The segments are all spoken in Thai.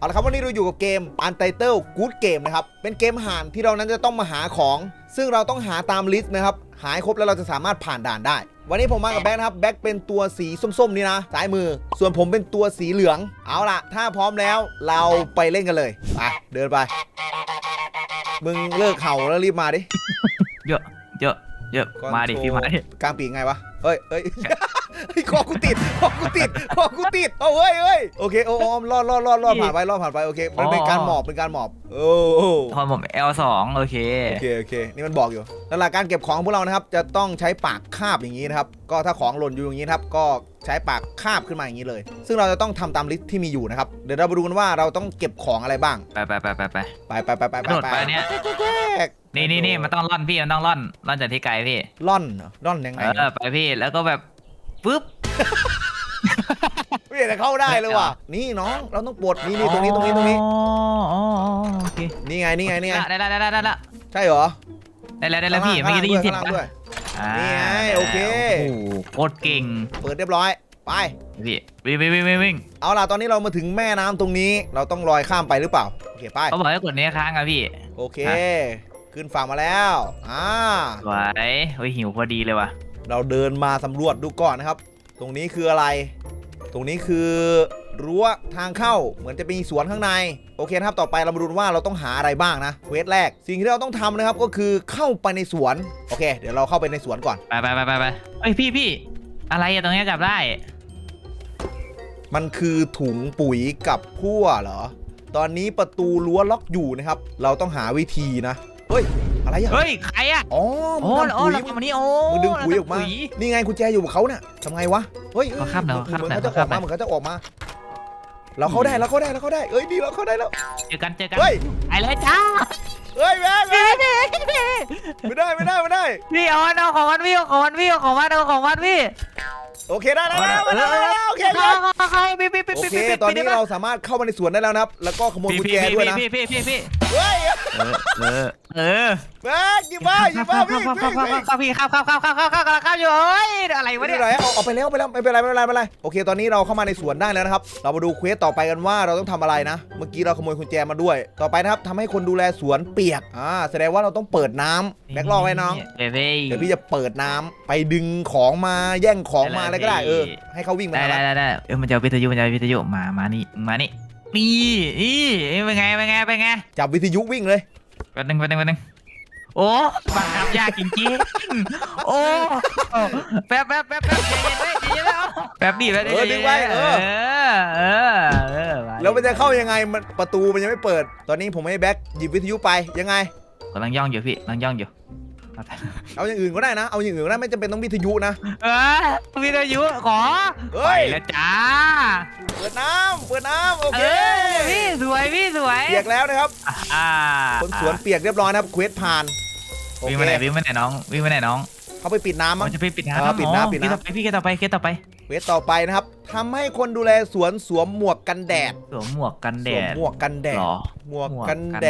เอาละครับวันนี้เราอยู่กับเกม Untitled Good Game นะครับ เป็นเกมห่านที่เรานั้นจะต้องมาหาของ ซึ่งเราต้องหาตามลิสต์นะครับ หาให้ครบแล้วเราจะสามารถผ่านด่านได้ วันนี้ผมมากับแบ็คนะครับ แบ็คเป็นตัวสีส้มๆนี่นะซ้ายมือ ส่วนผมเป็นตัวสีเหลือง เอาล่ะ ถ้าพร้อมแล้วเราไปเล่นกันเลย ไป เดินไป มึงเลิกเห่าแล้วรีบมาดิ เยอะ เยอะ เยอะ มาดิพี่มาดิกลางปีกไงวะเฮ้ยเฮ้ย เฮ้ยคอกูติดคอกูติดคอกูติดเอาเฮ้ยเฮ้ยโอเคโอ้โอมรอดรอดรอดรอดผ่านไปรอดผ่านไปโอเคมันเป็นการหมอบเป็นการหมอบโอ้โหตอนผม L2 โอเค โอเค โอเค นี่มันบอกอยู่แล้วหลักการเก็บของของพวกเรานะครับ จะต้องใช้ปากคาบอย่างนี้นะครับ ก็ถ้าของหล่นอยู่อย่างนี้นะครับ ก็ใช้ปากคาบขึ้นมาอย่างนี้เลย ซึ่งเราจะต้องทำตามลิสต์ที่มีอยู่นะครับ เดี๋ยวเรามาดูกันว่าเราต้องเก็บของอะไรบ้าง ไปไปไปไปไปไปไปไปไปกระโดดไปเนี่ยนี่นี่นี่มันต้องล่อนพี่มันต้องล่อนล่อนจากที่ไกลพี่ ล่อนเหรอล่อนยังไงเออไปพี่แล้วก็แบบ ปึ๊บ ไม่เห็นจะเข้าได้เลยว่ะ นี่น้อง เราต้องปลดนี่นี่ตรงนี้ตรงนี้ตรงนี้ อ๋ออ๋อโอเคนี่ไงนี่ไงนี่ไง ได้ได้ได้ได้ได้ได้ใช่เหรอได้แล้วได้แล้วพี่ไม่อกี้ได้ยินเสียงข้างล่างด้วย อ่านี่ไงโอเค โอ้โหโคตรเก่งเปิดเรียบร้อย ไป พี่วิ่งวิ่งวิ่งวิ่งวิ่งเอาล่ะตอนนี้เรามาถึงแม่น้ำตรงนี้ เราต้องลอยข้ามไปหรือเปล่า โอเคไปเขาบอกให้กดนี้ค้างอะพี่โอเคอ่ขึ้นฝั่งมาแล้ว อ่าสวยโอ้ยหิวพอดีเลยว่ะ เราเดินมาสำรวจดูก่อนนะครับ ตรงนี้คืออะไร ตรงนี้คือรั้วทางเข้าเหมือนจะมีสวนข้างใน โอเคนะครับต่อไปเรามาดูว่าเราต้องหาอะไรบ้างนะเควสแรก สิ่งที่เราต้องทำนะครับก็คือเข้าไปในสวน โอเค เดี๋ยวเราเข้าไปในสวนก่อน ไปไปไปไปไปเอ้ยพี่พี่อะไรอะตรงเนี้ยจับได้ มันคือถุงปุ๋ยกับพั่วเหรอ ตอนนี้ประตูรั้วล็อกอยู่นะครับ เราต้องหาวิธีนะ เฮ้ย อะไรอะเฮ้ยใครอะอ๋อมึโอ้งโอ้ทำปุ๋ย เราทำอันนี้โอ้มึงดึงปุ๋ยออกมา เรทำปุ๋ยนี่ไงกุญแจอยู่กับเขาเนี่ยทำไงวะ เฮ้ยเอาครับเดี๋ยวเหมือนครับเขาจะออกมาเดี๋ยวเหมือนเขาจะออกมา เราเข้าได้เราเข้าได้เราเข้าได้ เอ้ยดีเราเข้าได้แล้ว เจอกันเจอกันเฮ้ย ไปเลยจ้าเฮ้ยแม่แม่ไม่ได้ไม่ได้ไม่ได้ พี่เอาเอาของมันพี่เอาของมันพี่เอาของมันเอาของมันพี่โอเคได้ได้ได้ได้ได้ได้โอเคใครใครพี่พี่พี่โอพี่เคพี่ตอนนี้เราสามารถเข้ามาในสวนได้แล้วนะครับ แล้วก็ขโมยกุญแจด้วยนะ พี่พี่พี่พี่ เฮ้ยเออเออเออแม่หยิบมาหยิบมาวิ่งวิ่งวิ่งข้าพี่ข้าวข้าวข้าวข้าวข้าวข้าวข้าวอยู่เฮ้ยอะไรไม่วะได้เนี่ยไรเอาเอาไปแล้วเอาไปแล้วไม่เป็นไรไม่เป็นไรไม่เป็นไรโอเคตอนนี้เราเข้ามาในสวนได้แล้วนะครับ เรามาดูเควสต่อไปกันว่าเราต้องทำอะไรนะ เมื่อกี้เราขโมยกุญแจมาด้วย ต่อไปนะครับทำให้คนดูแลสวนเปียกอ่าแสดงว่าเราต้องเปิดน้ำแบ็ครอไว้น้องเบบี้เดี๋ยวพี่จะเปิดน้ำไปดึงของมาแย่งของมาอะไรก็ได้เออให้เขาวิ่งมาได้ทางได้นั้นได้ได้เออมันจะวิทยุมันจะวิทยุมามานี่มานี่ นี่นี่เป็นไงเป็นไงเป็นไงจับวิทยุวิ่งเลยแป๊บนึงแป๊บนึงแป๊บนึงโอ้บังคับยากจริงๆโอ้แป๊บแป๊บแป๊บแป๊บใจเย็นไว้ใจเย็นแล้วแป๊บดิแป๊บดิเออดึงไว้เออเออเออเออมาดิแล้วมันจะเข้ายังไงมันประตูมันยังไม่เปิด ตอนนี้ผมให้แบ็คหยิบวิทยุไปยังไงกำลังย่องอยู่พี่กำลังย่องอยู่ เอาอย่างอื่นก็ได้นะ เอาอย่างอื่นก็ได้ไม่จำเป็นต้องวิทยุนะเออวิทยุขอเฮ้ย ไปแล้วจ้าเปิดน้ำเปิดน้ำโอเอเคอพี่สวยพี่สวยเปียกแล้วนะครับ อ่าคนสวนเปียกเรียบร้อยนะครับเควสผ่านโอวิ่งเคไปไหนวิ่งไปไหนน้องวิ่งไปไหนน้องเขาไปปิดน้ำมั้งมันจะไปปิดเอน้ำอครับปิดน้ำปิดน้ำเคสต่อไปพี่เคสต่อไปเคสต่อไป เควสต่อไปนะครับทำให้คนดูแลสวนสวมหมวกกันแดดสวมหมวกกันสแดวมดหมวกกันแดด หรอ หมวกกันแด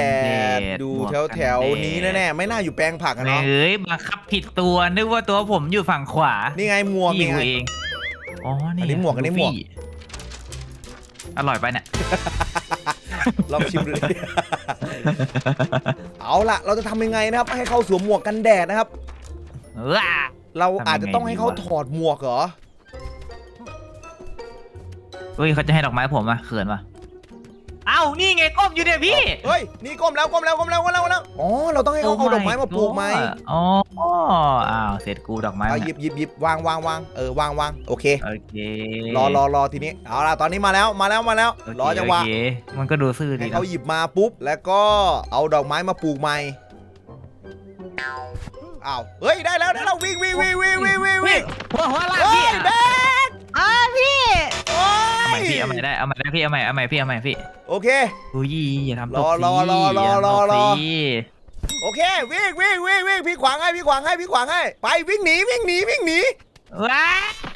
ด หมวกกันแดด ดูหมวกแถวกันแถวแดดนี้แน่ๆไม่น่าอยู่แปลงผักอะแม่เนาะ เอ้ยบังคับผิดตัวนึกว่าตัวผมอยู่ฝั่งขวานี่ไงหมวกพี่นี่อไงยู่เองอ๋อนี่อันนี้หมวกอันนี้หมวก ลูฟี่อร่อยไปเนี่ยลองชิมดูดิ เอาล่ะ เราจะทำยังไงนะครับ ให้เขาสวมหมวกกันแดดนะครับ ว้า เราทำยังไงอาจจะต้องให้เขาดีวะถอดหมวกเหรอ เฮ้ยเขาจะให้ดอกไม้ผมอะเขินวะเอ้านี่ไงก้มอยู่เนี่ยพี่ เฮ้ย นี่ก้มแล้วก้มแล้วก้มแล้วก้มแล้วก้มแล้วอ๋อ เราต้องให้เขาเอาดอกไม้มาปลูกไหมอ๋ออ้าวเสร็จกูดอกไม้เอาหยิบหยิบหยิบวางวางวางเออวางวางโอเค โอเครอรอรอทีนี้ เอาล่ะ ตอนนี้มาแล้ว มาแล้วมาแล้ว โเครอจังหวะ โเคมันก็ดูซื่อดีให้นะเขาหยิบมาปุ๊บ แล้วก็เอาดอกไม้มาปลูกใหม่อ้าว เฮ้ย ได้แล้วได้แล้ววิ่งวิ่งวิ่งวิ่งวิ่งวิ่งวิ่งหัวหัวลากเฮ้พี่ยอะแบ๊กอ้าพี่โอ้เอา ใหม่ยพี่เอาใหม่ได้เอาใหม่ได้พี่เอาใหม่เอาใหม่พี่เอาใหม่พี่โอเค อุ้ยอย่าทำตกรอสิรอรอรอรอรอย่าทำตกสิโอเควิ่งวิ่งวิ่งวิ่งพี่ขวางให้พี่ขวางให้พี่ขวางให้ ไปวิ่งหนีวิ่งหนีวิ่งหนีว้า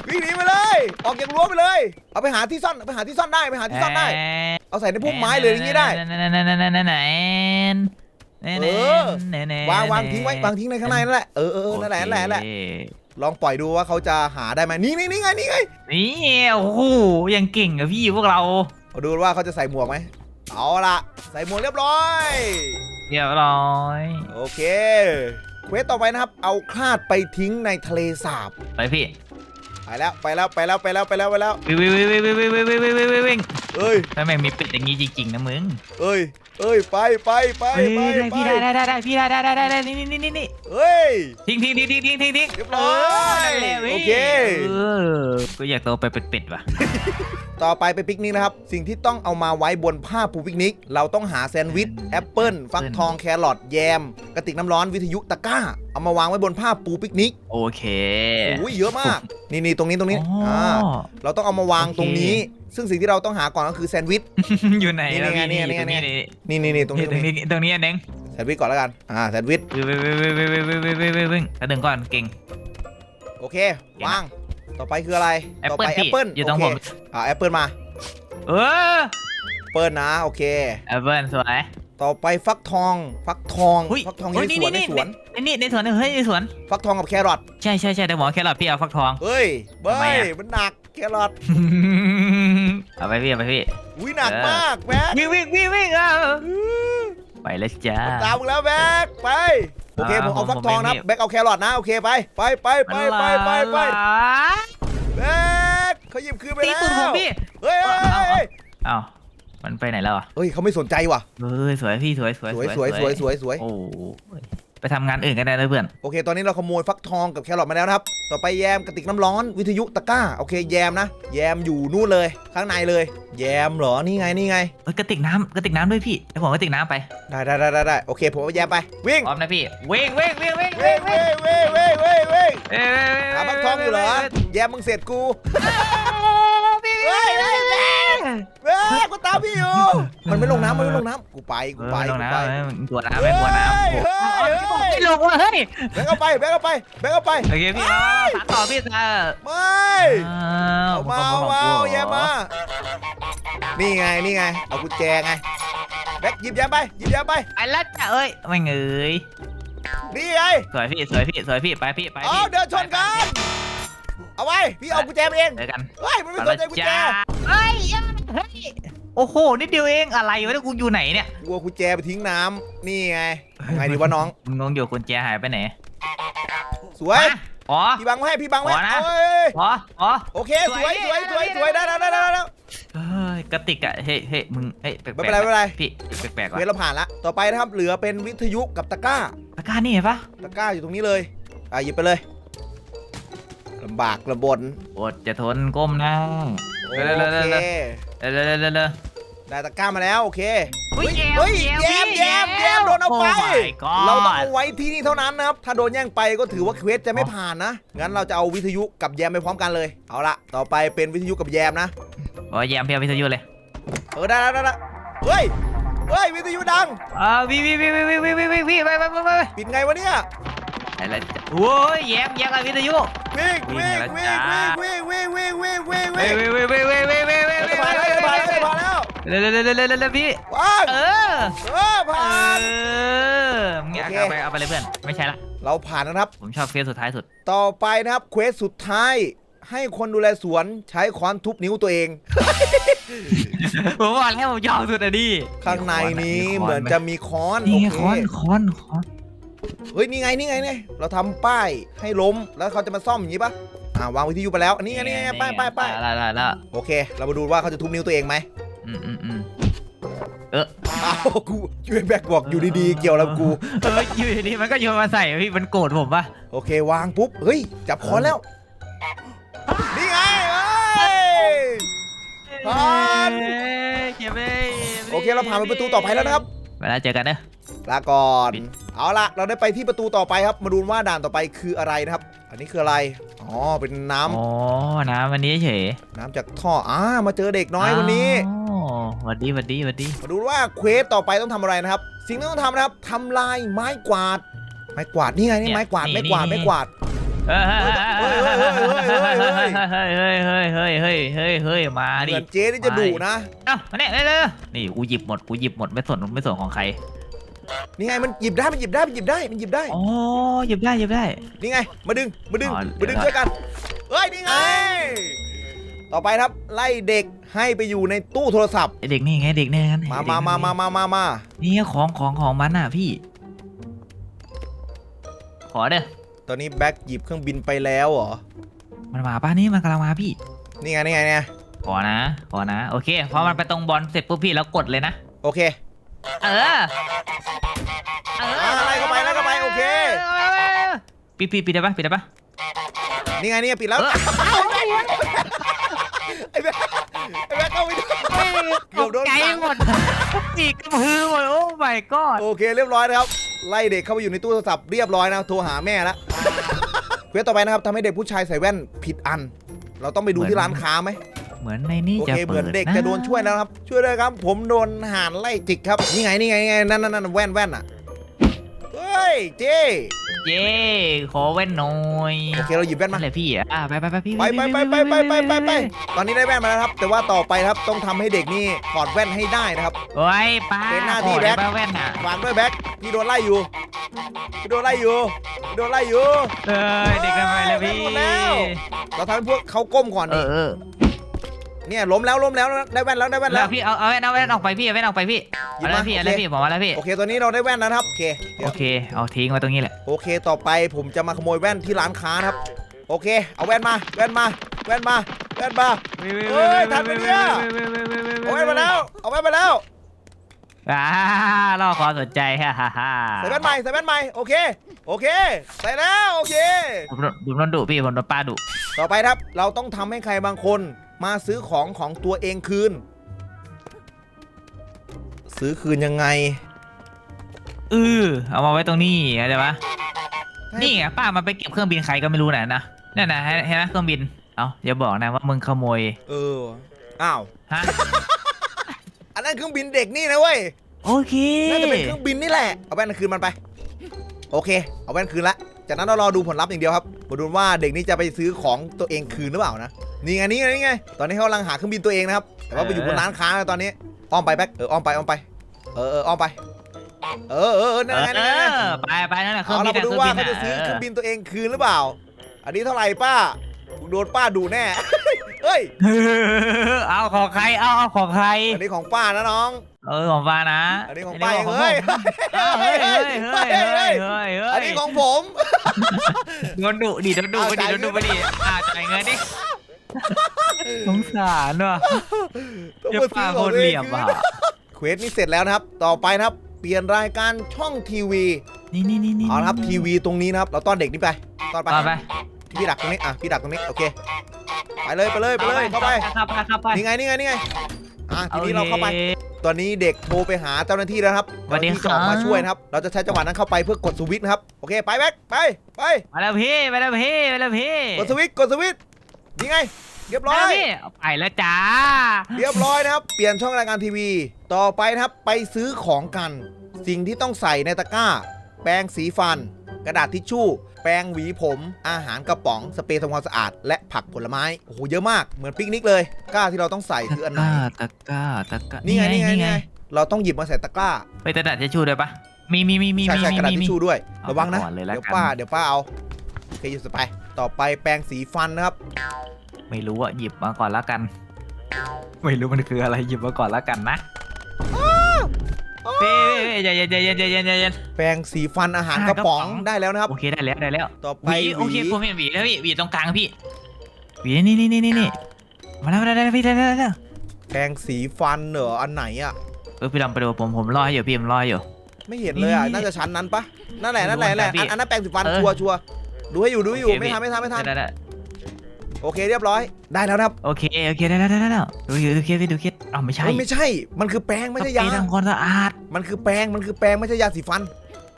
วิ่งหนีไปเลย ออกจากรั้วไปเลย เอาไปหาที่ซ่อนไปหาที่ซ่อนได้ไปหาที่ซ่อนได้ เอาใส่ในพุ่มไม้เลยอย่างนี้ได้เออวางวางทิ้งไว้วางทิ้งในข้างในนั่นแหละเออเออเออนั่นแหละนั่นแหละนั่นแห ละลองปล่อยดูว่าเขาจะหาได้ไหมนี่นี่นี่ไงนี่ไงนี่โอ้โหยังเก่งอะพี่พวกเราเอาดูว่าเขาจะใส่หมวกไหมเอาละใส่หมวกเรียบร้อยเรียบร้อยโอเคเควสต่อไปนะครับ เอาคลาดไปทิ้งในทะเลสาบไปพี่ไปแล้วไปแล้วไปแล้วไปแล้วไปแล้วไปแล้ววิ่งวิ่งวิ่งวิ่งวิ่งวิ่งวิ่งวิ่งวิ่งวิ่งวิ่งเอ้ยถ้าแม่งมีเป็ดอย่างงี้จริงๆนะมึงเอ้ย เอ้ยไปไปไปเฮ้ยไปได้ไปพี่ได้ได้ได้ได้พี่ได้ได้ได้ได้ได้นี่นี่นี่นี่เฮ้ย ทิ้งทิ้งทิ้งทิ้งทิ้งทิ้งทิ้งเรียบร้อยเออนั่นแหละพี่โอเค เออกูอยากโตไปเป็ดๆว่ะต่อไปไปปิกนิกนะครับ สิ่งที่ต้องเอามาไว้บนผ้าปูปิกนิก เราต้องหาแซนด์วิชแอปเปิลฟักทองแครอทแยม กระติกน้ำร้อนวิทยุตะกร้า เอามาวางไว้บนผ้าปูปิกนิกโอเค โอ้ยเยอะมาก นี่นี่ตรงนี้ตรงนี้อ๋ออ่ อ่าเราต้องเอามาวางโอเคตรงนี้ ซึ่งสิ่งที่เราต้องหาก่อนก็คือแซนด์วิช อยู่ไหนนี่แล้วไงพี่นี่ไงตรงนี้นี่ไง นี่นี่นี่ตรงนี้ตตรรงงนี้นี้ตรงนี้อันนึงแซนด์วิชก่อนแล้วกันอ่าแซนด์วิชวิ่งวิ่งวิ่งวิ่งวิ่งวิ่งวิ่งวิ่งวิ่งวิ่งกระดึงก่อนเก่ง โอเคเก่งวางต่อไปคืออะไรแอปต่อเปิลไปแอพี่ปเปิลอยู่ตรงโอผเคมอ่าแอปเปิลมาเออเปิลนะโอเค แอปเปิลสวย ต่อไปฟักทองฟักทองหุ้ยฟักทองอยู่ในสวนในสวนในนี่ในสวนเฮ้ยในสวน ฟักทองกับแครอทใช่ใช่ใช่แต่หมอแค่หลอดพี่เอาฟักทอง เฮ้ยเบ้ทำไมยอะ มันหนักแครอท เอาไปพี่เอาไปพี่ อุ้ยหนักเออมากแบ๊กวิ่งวิ่งวิ่งวิ่งเอาไปเลยจ้าตามมึงแล้วแบ๊กไป โอเคผมเอาผมฟักทองนะผมไม่แบ๊กเอาแครอทนะโอเคไปไปไปไปไปไปไปแบ๊กเขาหยิบคืนไปตีแล้วตูดผมพี่เฮ้ยเฮ้ยเฮ้ยเฮ้ยเอ้ามันไปไหนแล้วอะเฮ้ยเขาไม่สนใจว่ะเฮ้ยสวยพี่สวยสวยสวยสวยสวยสวยสวยโอ้ย ไปทำงานอื่นกันได้เลยเพื่อน โอเค ตอนนี้เราขโมยฟักทองกับแครอทมาแล้วนะครับ ต่อไปแยมกระติกน้ำร้อน วิทยุตะกร้า โอเค แยมนะ แยมอยู่นู่นเลย ข้างในเลย แยมเหรอ นี่ไง นี่ไง เอ้ยกระติกน้ำกระติกน้ำด้วยพี่ไอผมกระติกน้ำไปได้ได้ได้ได้ได้โอเค ผมเอาแยมไป วิ่ง พร้อมนะพี่วิ่งวิ่งวิ่งวิ่งเว้ยเว้ยเว้ยเว้ยเว้ยเว้ยเอ้ยหาฟักทองอยู่เหรอ แยมมึงเสร็จกูเฮ้ย เฮ้ยเฮ้ยเว้ยกูตามพี่อยู่ มันไม่ลงน้ำมันไม่ลงน้ำกูไปกูเออไปไม่ลกูงไปน้ำเออมันกลัวน้ำไม่กลัวน้ำเฮ้ยโอ้เฮ้ยโหเฮ้ยไม่ลงว่ะเฮ้ยแบงค์เอาไปแบงค์เอาไปแบงค์เอาไปโอเคพี่มาสานต่อพี่ตาไม่เอามาเอามาเอาแยมมานี่ไงนี่ไงเอากุญแจไงแบงค์หยิบแยมไปหยิบแยมไปไอ้ละจ้ะเอ้ยไม่เงยนี่ไงสวยพี่สวยพี่สวยพี่ไปพี่ไปเอาพี่เดินชนกัน เอาไว้พี่เอากุญแจไปเองเจอกันเฮ้ยมันไม่ไปสแล้นวใจกุญแจจ้าเฮ้ยเฮ้ยโอ้โหนิดเดียวเองอะไรวะเนี่ยกูอยู่ไหนเนี่ยกลัวกุญแจไปทิ้งน้ำนี่ไงไงดีวะน้องมึงงงอยู่กุญแจหายไปไหนสวยมาอ๋อพี่บังไว้ให้พี่บังไว้ขอนะเอ้ยอ๋ออ๋อโอเคสวยสวยสวยสวยได้แล้วได้แล้วได้แล้วเฮ้ยกระติกอะเฮ้ยเฮ้ยมึงเฮ้ยแปลกๆไม่เป็นไรไม่เป็นไรพี่แปลกๆเวว่ะทเราผ่านละต่อไปนะครับเหลือเป็นวิทยุกับตะกร้าตะกร้านี่เห็นปะตะกร้าอยู่ตรงนี้เลยอะหยิบไปเลย ลำบากระบนอดจะทนก้มนะ โอเคเร็วเร็วเร็วได้ตะกร้ามาแล้วโอเค เฮ้ยเฮ้ยแยมแยมแยมโดนเอาไปเราต้องเอาไว้ที่นี่เท่านั้นนะครับ ถ้าโดนแย่งไปก็ถือว่าเควสจะไม่ผ่านนะ งั้นเราจะเอาวิทยุกับแยมไปพร้อมกันเลย เอาละต่อไปเป็นวิทยุกับแยมนะ โอ้ยแยมเพียววิทยุเลยเออได้แล้วได้แล้วเฮ้ย เฮ้ยวิทยุดัง อ่าวิววิววิววิววิววิววิวไปวิไปไปวิดวิววิววิววิววิววิววิววิววิววิววิววิววิววิววิววิววิววิววิววิเนี่ว ไปแล้วจ้ะโอ้ยแยมแยมกับวิทยุวิ่งวิ่วิ่งงแล้ววิ่งจ้าวิ่งวิ่งวิ่งวิ่งวิ่งวิ่งวิวิ่งวิวิวิวิวิวิวิจะผ่านแล้วจะผ่านแล้วจะผ่านแล้วเร็วเร็วเร็วเร็วเร็วเร็วพี่ว้างเออเออเอผ่านอมึงอยากโอเค เอาไปเอาไปเลยเพื่อนไม่ใช่ละเราผ่านนะครับ ผมชอบเฟสสุดท้ายสุดต่อไปนะครับเควสสุดท้าย ให้คนดูแลสวนใช้ค้อนทุบนิ้วตัวเอง ผมบอกแล้วผมชอบสุดอะดิข้างในนี้เหมือนจะมีค้อนนี่โอไงเคค้อนค้อนค้อน เฮ้ยนี่ไงนี่ไงเนี่ยเราทำป้ายให้ล้มแล้วเขาจะมาซ่อมอย่างนี้ปะอ่าวางวิทยุไปแล้วอันนี้ไงนี่ไงป้ายป้ายป้ายได้ได้ได้โอเค เรามาดูว่าเขาจะทุบนิ้วตัวเองไหมอืมอืมอืมอ้าวกูยูแบ็กบอกอยู่ดีๆเกี่ยวแล้วกูเอออยู่ดีๆมันก็โยนมาใส่พี่มันโกรธผมปะโอเควางปุ๊บเฮ้ยจับค้อนแล้วนี่ไงเฮ้ยผ่านเอ้ยเก็บไปโอเคเราผ่านไปประตูต่อไปแล้วนะครับ เวลาเจอกันเนอะลาก่อนปิดเอาละเราได้ไปที่ประตูต่อไปครับ มาดูว่าด่านต่อไปคืออะไรนะครับ อันนี้คืออะไร อ๋อ เป็นน้ำอ๋อ น้ำวันนี้เฉยน้ำจากท่อ อ่า มาเจอเด็กน้อยคนนี้อ๋อหวัดดีหวัดดีหวัดดี มาดูว่าเควสต่อไปต้องทำอะไรนะครับ สิ่งที่ต้องทำนะครับทำลายไม้กวาด ไม้กวาดนี่ไงนี่ไม้กวาดไม้กวาดไม้กวาด เฮ้ยเฮ้ยเฮ้ยเฮ้ยเฮ้ยเฮ้ยเฮ้ยเฮ้ยเฮ้ยมาเหดิมือนเจ๊นี่จะดุนะ เอ้ามาเนี่ยเร็วๆนี่กูหยิบหมดกูหยิบหมดไม่สนไม่สนของใคร นี่ไงมันหยิบได้มันหยิบได้มันหยิบได้มันหยิบได้ อ๋อหยิบได้หยิบได้ นี่ไงมาดึงมาดึงมาดึงช่วยกันเฮ้ยนี่ไง ต่อไปครับไล่เด็กให้ไปอยู่ในตู้โทรศัพท์เด็กนี่ไงเด็กนี่งั้นมามามามามามามานี่ของของของมันอะพี่ ขอเด้อ ตอนนี้แบ็คหยิบเครื่องบินไปแล้วเหรอ มันมาป้านี่มันกำลังมาพี่ นี่ไงนี่ไงเนี่ยขอนะขอนะ โอเคพอมันไปตรงบอลเสร็จปุ๊บพี่แล้วกดเลยนะ โอเค เออ เอออ่าไล่เข้าไปไล่เข้าไปโอเค ปิดปิดปิดได้ปะปิดได้ปะนี่ไงนี่ไงปิดแล้วเออไอ้แบ็คไอ้แบ็คเข้าไปดูเกือบโดนใจขังหมดปีกกระพือหมดโอ้ my god โอเคเรียบร้อยนะครับไล่เด็กเข้าไปอยู่ในตู้โทรศัพท์เรียบร้อยนะโทรหาแม่แล้ว เควสต่อไปนะครับทำให้เด็กผู้ชายใส่แว่นผิดอัน เราต้องไปดูที่ร้านค้าไหมเหมือนในนี่โอจะเคเหเปิมืดอนเด็กนะจะโดนช่วยแล้วนะครับ ช่วยด้วยครับ ผมโดนห่านไล่จิกครับ นี่ไงนี่ไงนี่ไงนั่นนั่นนั่นแว่นแว่นอะ เฮ้ยเจ้ เย้ขอแว่นหน่อยโอเคเราหยิบแว่นนั่มานแหละพี่อะไปไปไปพี่ไปไปไปไปไปไปไปไปตอนนี้ได้แว่นมาแล้วครับ แต่ว่าต่อไปครับต้องทำให้เด็กนี่ถอดแว่นให้ได้นะครับ โอ้ยป้าเป็นหน้าที่ขอได้แบ็คปะแว่นอะวางด้วยแบ็คพี่โดนไล่อยู่พี่โดนไล่อยู่พี่โดนไล่อยู่ เอ้ยเด็กทำไมล่ะพี่ แว่นหมดแล้ว เราทำให้พวกเขาก้มก่อนเอดิอเออ เนี่ยล้มแล้วล้มแล้วได้แว่นแล้วได้แว่นแล้แล้วว พี่เอาเอาแว่นเอาแว่นออกไปพี่เอาแว่นออกไปพี่หยิบเอามาแล้วพี่โอเอาเคแล้วพี่ผมเอาแล้วพี่โอเคตอนนี้เราได้แว่นแล้วนะครับโอเคเดี๋ยโอวเคเอาทิ้งไว้ตรงนี้แหละโอเคต่อไปผมจะมาขโมยแว่นที่ร้านค้านะครับ โอเค เอาแว่นมาแว่นมาแว่นมาแว่นมา เฮ้ยทันปะเนี่ย เอาแว่นมาแล้วเอาแว่นมาแล้วอ่าล่อคอสนใจฮ่าฮ่าฮ่าใส่แว่นใหม่ใส่แว่นใหม่โอเคโอเคใส่แล้วโอเค ผมโดนผมโดนดุพี่ผมโดนป้าดุต่อไปครับเราต้องทำให้ใครบางคน มาซื้อของของตัวเองคืน ซื้อคืนยังไง เออเอามาไว้ตรงนี้เข้าใจปะนี่ไงป้ามันไปเก็บเครื่องบินใครก็ไม่รู้น่ะนะนั่นนะเห็นไหมเครื่องบินเอาอย่าบอกนะว่ามึงขโมย เอออ้าวฮะอันนั้นเครื่องบินเด็กนี่นะเว้ยโอเคน่าจะเป็นเครื่องบินนี่แหละเอาแว่นคืนมันไป โอเค เอาแว่นคืนละ จากนั้นเรารอดูผลลัพธ์อย่างเดียวครับมาดูว่าเด็กนี่จะไปซื้อของตัวเองคืนหรือเปล่านะ นี่ไงนี่ไงนี่ไง ตอนนี้เขากำลังหาเครื่องบินตัวเองนะครับ แต่ว่าไปอยู่บนร้านค้าแล้วตอนนี้ อ้อมไปแบ็คเอออ้อมไปอ้อมไป เออเอออ้อมไป เออเออเออนั่นไงนั่นไงนั่นไงเออไปไปนั่นแหละเครื่อเอางบิเรานมาน่ะดูเครื่องว่าบินเขาน่ะจะซื้อเครื่องบินตัวเองคืนหรือเปล่า อันนี้เท่าไหร่ป้าโดนป้าดูแน่เฮ้ย เออเอาของใคร เอาเอาของใคร อันนี้ของป้านะน้อง เออของฟ้านะอันนี้ของป้าเองผมเฮ้ยอ้าวเฮ้ยเฮ้ยเฮ้ยเฮ้เฮ้ยยเฮ้ยเฮ้ยอันนี้ของผมโดนดุดิโดนดุไปดิเอาจ่ายโดนดุไปดิอ่าจ่ายเงินดิสงสารว่ะต้องเดี๋ยวมาป้าซื้อโคของตรตัวเหเอลี่งยมคืนอะเควสนี้เสร็จแล้วนะครับ ต่อไปนะครับ เปลี่ยนรายการช่องทีวีนี่นี่นี่นี่เอาละครับทีวีตรงนี้นะครับ เราต้อนเด็กนี่ไปต้อนไปต่อไปพี่ดักตรงนี้อะพี่ดักตรงนี้โอเคไปเลยไปเลยไปเลยเข้าไปเข้าไปเข้าไปนี่ไงนี่ไงนี่ไงอะทีนี้เราเข้าไป ตอนนี้เด็กโทรไปหาเจ้าหน้าที่แล้วนะครับสวัสดีเจ้าหน้าที่จะออกมาครับช่วยนะครับ เราจะใช้จังหวะนั้นเข้าไปเพื่อกดสวิตช์นะครับ โอเค ไปแบ็คไป ไป มาแล้วพี่ไปแล้วพี่ไปแล้วพี่กดสวิตช์กดสวิตช์นี่ไง เรียบไปร้อแล้วยพี่เอาไปแล้วจ้าเรียบร้อยนะครับ เปลี่ยนช่องรายการทีวี ต่อไปนะครับ ไปซื้อของกัน สิ่งที่ต้องใส่ในตะกร้า แปรงสีฟัน กระดาษทิชชู่ แปรงหวีผม อาหารกระป๋อง สเปรย์ทำความสะอาด และผักผลไม้ โอ้โห เยอะมาก เหมือนปิกนิกเลยกร้าที่เราต้องใส่คืออันไหน ตะกร้าตะกร้านี่นี่ไง นี่ไงไงนี่นี่ไงไง เราต้องหยิบมาใส่ตะกร้า ไปกระดาษทิชชู่ด้วยปะมีมีมีมีใช่มีใช่กระดาษมีทิชมีชู่ด้วย เอาระวังนะก่อนเลยแล้วเดี๋ยวกันป้า เดี๋ยวป้าเอาโอเคหยุดสไป ต่อไปแปรงสีฟันนะครับ ไม่รู้อะหยิบมาก่อนแล้วกัน ไม่รู้มันคืออะไรหยิบมาก่อนแล้วกันนะ เฮ้ยใจเย็นใจเย็นใจเย็นใจเย็น แปรงสีฟันอาหารอ่ากระป๋องกระป๋อง ได้แล้วนะครับ โอเคได้แล้วได้แล้วต่อหไปวีหโอเควีผมเห็นหวีแล้วพี่หวีตรงกลางพี่หวีนี่นี่นี่นี่นี่มาแล้วมาแล้วได้แล้วพี่ได้แล้วได้แล้วแปรงสีฟันเหรออันไหนอะ เออพี่ลองไปดูผมผมรอให้อยู่พี่ผมรออยู่ ไม่เห็นเลยอะ นี่น่าจะชั้นนั้นปะนั่นแหละนั่นแหละนั่นแหละพี่อันอันนั้นแปรงสีฟันเออชัวร์ชัวร์ดูให้อยู่ดูให้อยู่โอเคไม่พี่ทำไม่ทำไม่ทได้ได้ำ โอเคเรียบร้อยได้แล้วนะครับโอเคโอเคได้แล้วได้แล้วได้แล้วดูอยู่ดูเคสพี่ดูเคสอ้าวไม่ใช่เฮ้ยไม่ใช่ มันคือแปรงไม่ใช่ยาสเปรย์ทำความสะอาดมันคือแปรงมันคือแปรงไม่ใช่ยาสีฟัน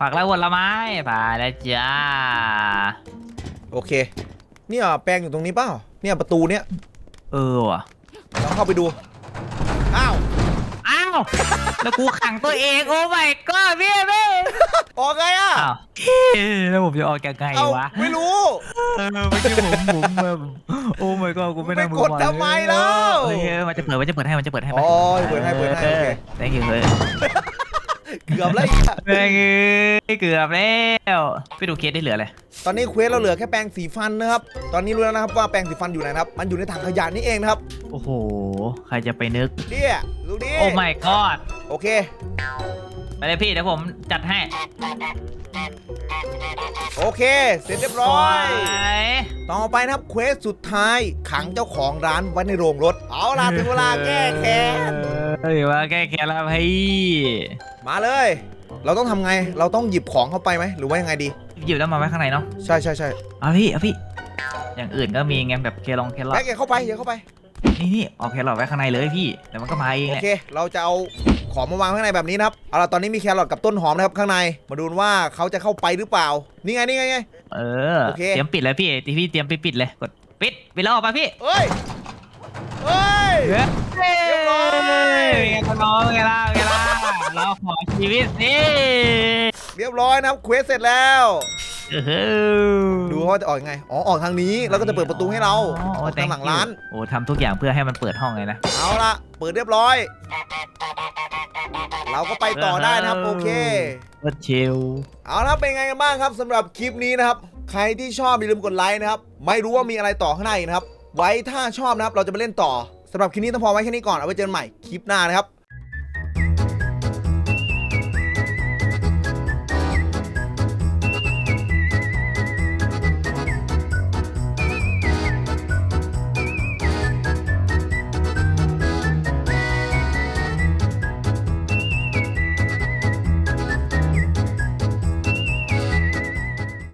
ผักและผลไม้ผ่านแล้วจ้าโอเค เนี่ยแปรงอยู่ตรงนี้เปล่าเนี่ยประตูเนี่ยเออว่ะลองเข้าไปดูอ้าวอ้าวแล้วกูขังตัวเองโอ้ my god พี่พี่ ออกไงอะอ้าวเอ๊ะแล้วผมจะออกยังไงเอ้าวะไม่รู้ เออเมื่อกี้ผมผมแบบโอ้ my god กูไม่ได้ไปกดทำไมแล้วโอเคมันจะเปิดมันจะเปิดให้มันจะเปิดให้อ๋อเปิดให้เปิดให้โอเค thank you เฮ้ยเกือบแล้วแม่งเอ้ยเกือบแล้วไปดูเคสได้เหลืออะไรตอนนี้เควสเราเหลือแค่แปรงสีฟันนะครับ ตอนนี้รู้แล้วนะครับว่าแปรงสีฟันอยู่ไหนนะครับ มันอยู่ในถังขยะนี่เองนะครับโอ้โห ใครจะไปนึกเนี่ยดูดิ โอ้ my god โอเค ไปเลยพี่เดี๋ยวผมจัดให้โอเค เสร็จเรียบสร้อวยยต่อไปนะครับเควสสุดท้าย ขังเจ้าของร้านไว้ในโรงรถ เอาล่ะถึงเวลาแก้แค้น เฮ้ยว่าแก้แค้นแล้วพี่มาเลย เราต้องทำไง เราต้องหยิบของเข้าไปไหม หรือว่ายังไงดี หยิบแล้วมาไว้ข้างในเนาะใช่ใช่ใช่เอาพี่เอาพี่ อย่างอื่นก็มีไงแบบเคลองเคลอแบ็คอย่าเข้าไปอย่าเข้าไป นี่นี่เอาเคลอไว้ข้างในเลยพี่เดี๋ยวมันก็มาเองโอแหละ เค เราจะเอาของมาวางข้างในแบบนี้นะครับ เอาล่ะตอนนี้มีแครอทกับต้นหอมนะครับข้างใน มาดูว่าเขาจะเข้าไปหรือเปล่า นี่ไงนี่ไงไง เออ โอเค เตรียมปิดเลยพี่ที่พี่เตรียมไปปิดเลยกดปิดปิดแล้วออกมาพี่เอ้ยเอ้ย เฮ้ยเรียบร้อย เป็นไงน้องเป็นไงล่ะเป็นไงล่ะเราขอชีวิตสิเรียบร้อยนะครับเควสเสร็จแล้วเออ ดูว่าจะออกยังไง อ๋อ ออกทางนี้ แล้วก็จะเปิดประตูให้เราอ๋อออกทางหลังร้าน โอ้ทำทุกอย่างเพื่อให้มันเปิดห้องเลยนะ เอาละเปิดเรียบร้อย เราก็ไปต่อได้นะครับ โอเคเปิดชิลเอาละเป็นไงกันบ้างครับสำหรับคลิปนี้นะครับ ใครที่ชอบอย่าลืมกดไลค์นะครับ ไม่รู้ว่ามีอะไรต่อข้างในนะครับ ไว้ถ้าชอบนะครับ เราจะไปเล่นต่อสำหรับคลิปนี้ต้องพอไว้แค่นี้ก่อน เอาไว้เจอกันใหม่คลิปหน้านะครับ